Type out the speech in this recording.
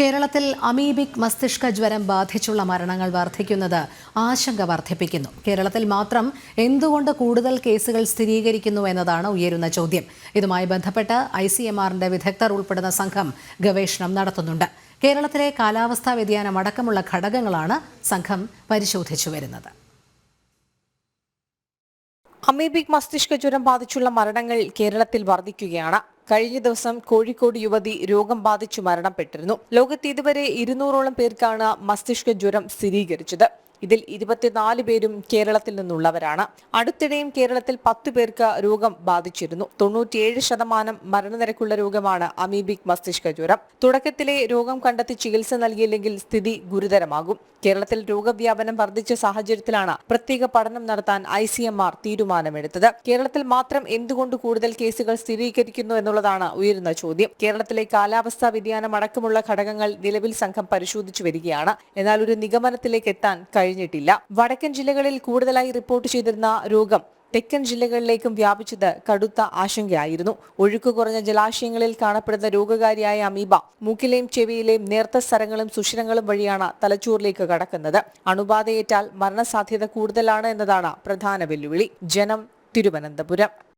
കേരളത്തിൽ അമീബിക് മസ്തിഷ്ക ജ്വരം ബാധിച്ചുള്ള മരണങ്ങൾ വർദ്ധിക്കുന്നത് ആശങ്ക വർദ്ധിപ്പിക്കുന്നു. കേരളത്തിൽ മാത്രം എന്തുകൊണ്ട് കൂടുതൽ കേസുകൾ സ്ഥിരീകരിക്കുന്നു എന്നതാണ് ഉയരുന്ന ചോദ്യം. ഇതുമായി ബന്ധപ്പെട്ട് ഐ സി എം ആറിന്റെ വിദഗ്ധർ ഉൾപ്പെടുന്ന സംഘം ഗവേഷണം നടത്തുന്നുണ്ട്. കേരളത്തിലെ കാലാവസ്ഥാ വ്യതിയാനം അടക്കമുള്ള ഘടകങ്ങളാണ് സംഘം പരിശോധിച്ചു വരുന്നത്. അമീബിക് മസ്തിഷ്ക ജ്വരം ബാധിച്ചുള്ള മരണങ്ങൾ കേരളത്തിൽ വർദ്ധിക്കുകയാണ്. കഴിഞ്ഞ ദിവസം കോഴിക്കോട് യുവതി രോഗം ബാധിച്ചു മരണപ്പെട്ടിരുന്നു. ലോകത്ത് ഇതുവരെ ഇരുന്നൂറോളം പേർക്കാണ് മസ്തിഷ്ക ജ്വരം സ്ഥിരീകരിച്ചത്. ഇതിൽ ഇരുപത്തിനാല് പേരും കേരളത്തിൽ നിന്നുള്ളവരാണ്. അടുത്തിടെയും കേരളത്തിൽ പത്തു പേർക്ക് രോഗം ബാധിച്ചിരുന്നു. തൊണ്ണൂറ്റിയേഴ് ശതമാനം മരണനിരക്കുള്ള രോഗമാണ് അമീബിക് മസ്തിഷ്ക ജ്വരം. തുടക്കത്തിലെ രോഗം കണ്ടെത്തി ചികിത്സ നൽകിയില്ലെങ്കിൽ സ്ഥിതി ഗുരുതരമാകും. കേരളത്തിൽ രോഗവ്യാപനം വർദ്ധിച്ച സാഹചര്യത്തിലാണ് പ്രത്യേക പഠനം നടത്താൻ ഐ സി എം ആർ തീരുമാനമെടുത്തത്. കേരളത്തിൽ മാത്രം എന്തുകൊണ്ട് കൂടുതൽ കേസുകൾ സ്ഥിരീകരിക്കുന്നു എന്നുള്ളതാണ് ഉയരുന്ന ചോദ്യം. കേരളത്തിലെ കാലാവസ്ഥാ വ്യതിയാനം അടക്കമുള്ള ഘടകങ്ങൾ നിലവിൽ സംഘം പരിശോധിച്ചു വരികയാണ്. എന്നാൽ ഒരു നിഗമനത്തിലേക്ക് എത്താൻ കഴിഞ്ഞിട്ടില്ല. വടക്കൻ ജില്ലകളിൽ കൂടുതലായി റിപ്പോർട്ട് ചെയ്തിരുന്ന രോഗം തെക്കൻ ജില്ലകളിലേക്കും വ്യാപിച്ചത് കടുത്ത ആശങ്കയായിരുന്നു. ഒഴുക്ക് കുറഞ്ഞ ജലാശയങ്ങളിൽ കാണപ്പെടുന്ന രോഗകാരിയായ അമീബ മൂക്കിലെയും ചെവിയിലെയും നേർത്ത സ്ഥലങ്ങളും സുഷിരങ്ങളും വഴിയാണ് തലച്ചോറിലേക്ക് കടക്കുന്നത്. അണുബാധയേറ്റാൽ മരണസാധ്യത കൂടുതലാണ് എന്നതാണ് പ്രധാന വെല്ലുവിളി. ജനം തിരുവനന്തപുരം.